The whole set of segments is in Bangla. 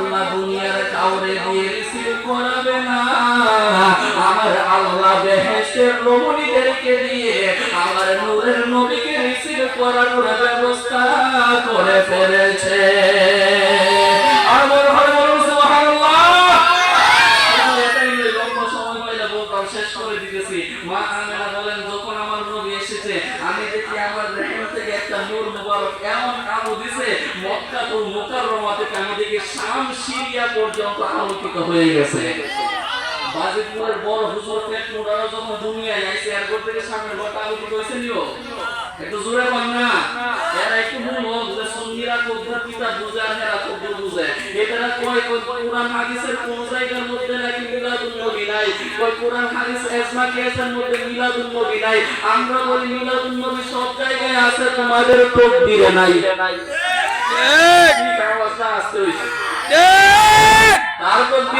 আল্লাহ দুনিয়ার কাউরে দিয়ে রিসিভ করাবে না। আমার আল্লাহ বেহেশের লোমনিদেরকে দিয়ে আমার নূরের নবীকে রিসিভ করানোর ব্যবস্থা করে ফেলেছে। শেষ করে দিতেছি। মা আমেনা বলেন, যখন আমার নবী এসেছে, আমি দেখি আমার রেহেম থেকে একটা নূর মুবারক এমন আলো দিছে, মক্কাতুল মুকাররমা থেকে আমি দেখি শাম সিরিয়া পর্যন্ত আলোকিত হয়ে গেছে। বাজিতপুরের বড় হুজুর পেট যখন দুনিয়ায় এয়ারপোর্ট থেকে সামনে ঘরটা আলোকিত হয়েছে নিও। একটু জোরে না। এরা একটু বলব যে সুন্নিরা কদ্দুর কিতাব বুঝে আর এরা কদ্দুর বুঝে। কয় কোরআন হাদিসের কোন নাই কয় কোরআন হাদিস মধ্যে মিলাদুন নবী নাই। আমরা বলি মিলাদুন নবী সব জায়গায় আছে তোমাদের তকদিরে নাই। ঠিক। আওয়াজটা তার তকদিরে নাই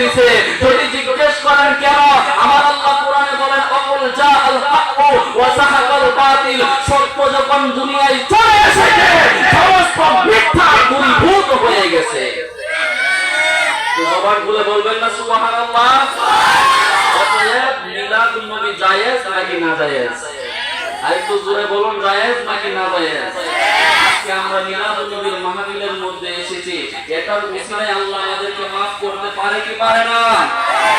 দিছে যদি জিজ্ঞেস করেন কেন, আমার আল্লাহ কোরআনে বলেন, অকুল জা আল হাক্কু ওয়া সাহাকাল বাতিল। সত্য যখন দুনিয়ায় চলে এসেছে, সমস্ত মিথ্যা দূরীভূত হয়ে গেছে। বলবেন না, সুবহানাল্লাহ। বলুন নাকি না আজকে আমরা মিলাদুন নবীর মধ্যে এসেছি। এটার আল্লাহ আমাদেরকে maaf করতে পারে কি পারে না?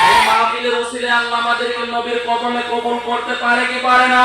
এই মাহফিলের উসিলায় আল্লাহ আমাদেরকে নবীর কদমে কবুল করতে পারে কি পারে না?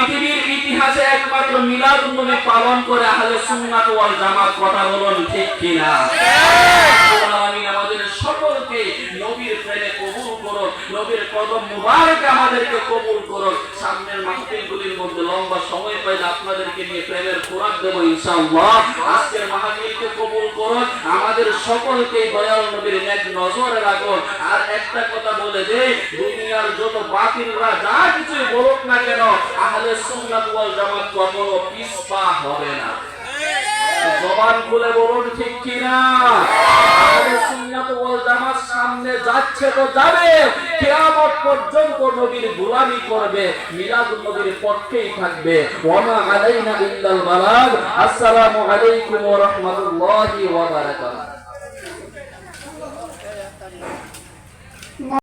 একমাত্র মিলাদুন পালন করে আহলে সুন্নাত ওয়াল জামাত কথা বলুন ঠিক কিনা? আমিন আমাদের সকলকে নবীর প্রেমে কবুল করো নবীর কদম মুবারকে আমাদেরকে কবুল করো সামনের মাহফিলগুলির মধ্যে লম্বা সময় পাইলে আপনাদেরকে নিয়ে প্রেমের খোরাক দেবো ইনশাআল্লাহ। আজকের মাহফিলকে কবুল করো আমাদের সকলকে দয়াল নবীর নেক নজরে রাখো আর একটা কথা বলে যে দুনিয়ার যত বাতিলরা যা কিছু বলুক না কেন, আহলে সুন্নাত ওয়াল জামাত কখনো পিছপা হবে না জবান খুলে বলুন, ঠিক কিনা? সামনে যাচ্ছে তো যাবে, কিয়ামত পর্যন্ত নবীর গোলামি করবে মিলাদ নবীর পক্ষেই থাকবে। ওয়া মা আলাইনা ইল্লাল বালাগ। আসসালামু আলাইকুম ওয়া রাহমাতুল্লাহি ওয়া বারাকাতুহু।